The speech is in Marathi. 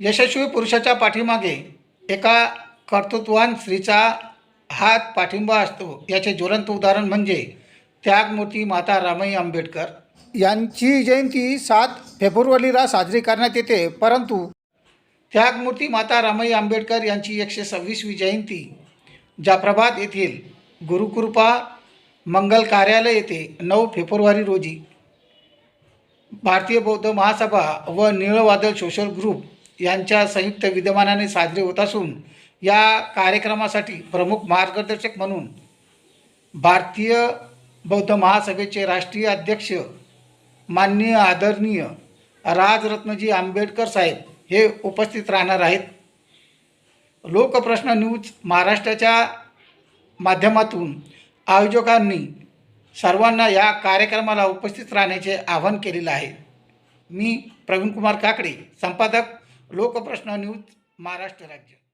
यशस्वी पुरुषाच्या पाठीमागे एका कर्तृत्वान स्त्रीचा हात पाठिंबा असतो. याचे ज्वलंत उदाहरण म्हणजे त्यागमूर्ती माता रामाई आंबेडकर. यांची जयंती सात फेब्रुवारीला साजरी करण्यात येते. परंतु त्यागमूर्ती माता रामाई आंबेडकर यांची एकशे सव्वीसवी जयंती जाफराबाद येथील गुरुकृपा मंगल कार्यालय येथे नऊ फेब्रुवारी रोजी भारतीय बौद्ध महासभा व निळवादळ सोशल ग्रुप यांच्या संयुक्त विद्यमानाने साजरे होत असून या कार्यक्रमासाठी प्रमुख मार्गदर्शक म्हणून भारतीय बौद्ध महासभेचे राष्ट्रीय अध्यक्ष माननीय आदरणीय राजरत्नजी आंबेडकर साहेब हे उपस्थित राहणार आहेत. लोकप्रश्न न्यूज महाराष्ट्राच्या माध्यमातून आयोजकांनी सर्वांना या कार्यक्रमाला उपस्थित राहण्याचे आवाहन केलेलं आहे. मी प्रवीणकुमार काकडे संपादक लोकप्रश्न न्यूज महाराष्ट्र राज्य.